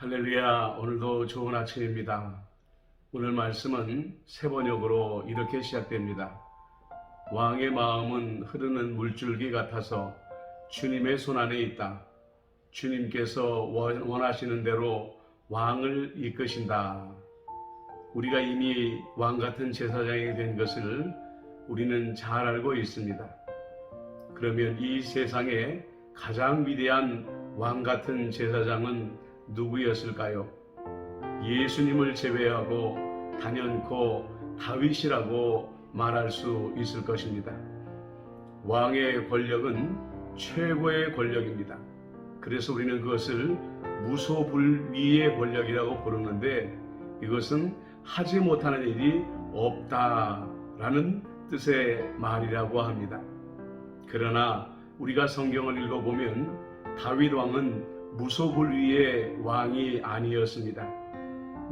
할렐루야, 오늘도 좋은 아침입니다. 오늘 말씀은 세 번역으로 이렇게 시작됩니다. 왕의 마음은 흐르는 물줄기 같아서 주님의 손 안에 있다. 주님께서 원- 원하시는 대로 왕을 이끄신다. 우리가 이미 왕 같은 제사장이 된 것을 우리는 잘 알고 있습니다. 그러면 이 세상에 가장 위대한 왕 같은 제사장은 누구였을까요? 예수님을 제외하고 단연코 다윗이라고 말할 수 있을 것입니다. 왕의 권력은 최고의 권력입니다. 그래서 우리는 그것을 무소불위의 권력이라고 부르는데 이것은 하지 못하는 일이 없다라는 뜻의 말이라고 합니다. 그러나 우리가 성경을 읽어보면 다윗 왕은 무소불위의 왕이 아니었습니다.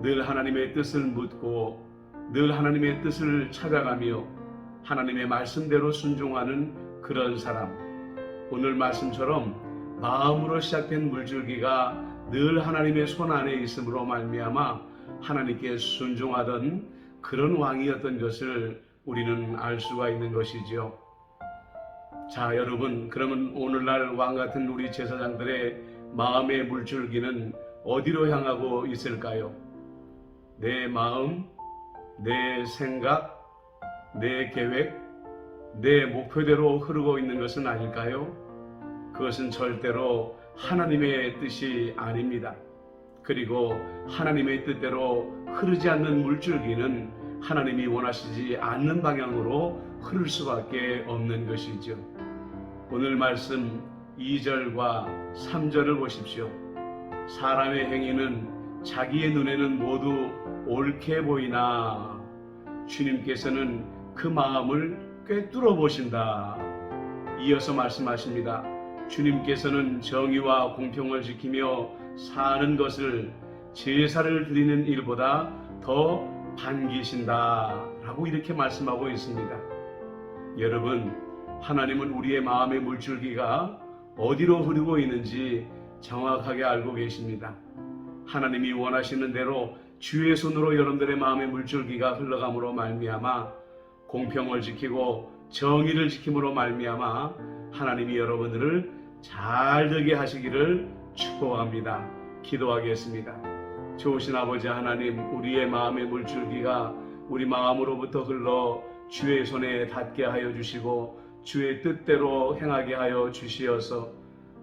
늘 하나님의 뜻을 묻고 늘 하나님의 뜻을 찾아가며 하나님의 말씀대로 순종하는 그런 사람. 오늘 말씀처럼 마음으로 시작된 물줄기가 늘 하나님의 손 안에 있음으로 말미암아 하나님께 순종하던 그런 왕이었던 것을 우리는 알 수가 있는 것이지요. 자, 여러분, 그러면 오늘날 왕 같은 우리 제사장들의 마음의 물줄기는 어디로 향하고 있을까요? 내 마음, 내 생각, 내 계획, 내 목표대로 흐르고 있는 것은 아닐까요? 그것은 절대로 하나님의 뜻이 아닙니다. 그리고 하나님의 뜻대로 흐르지 않는 물줄기는 하나님이 원하시지 않는 방향으로 흐를 수밖에 없는 것이죠. 오늘 말씀 2절과 3절을 보십시오. 사람의 행위는 자기의 눈에는 모두 옳게 보이나 주님께서는 그 마음을 꿰뚫어 보신다. 이어서 말씀하십니다. 주님께서는 정의와 공평을 지키며 사는 것을 제사를 드리는 일보다 더 반기신다. 라고 이렇게 말씀하고 있습니다. 여러분, 하나님은 우리의 마음의 물줄기가 어디로 흐르고 있는지 정확하게 알고 계십니다. 하나님이 원하시는 대로 주의 손으로 여러분들의 마음의 물줄기가 흘러감으로 말미암아 공평을 지키고 정의를 지킴으로 말미암아 하나님이 여러분들을 잘 되게 하시기를 축복합니다. 기도하겠습니다. 좋으신 아버지 하나님, 우리의 마음의 물줄기가 우리 마음으로부터 흘러 주의 손에 닿게 하여 주시고 주의 뜻대로 행하게 하여 주시어서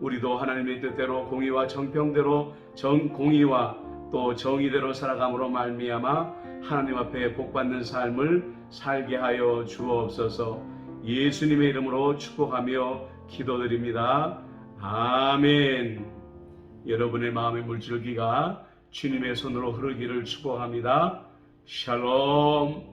우리도 하나님의 뜻대로 공의와 정평대로 정 공의와 또 정의대로 살아감으로 말미암아 하나님 앞에 복받는 삶을 살게 하여 주옵소서. 예수님의 이름으로 축복하며 기도드립니다. 아멘. 여러분의 마음의 물줄기가 주님의 손으로 흐르기를 축복합니다. 샬롬.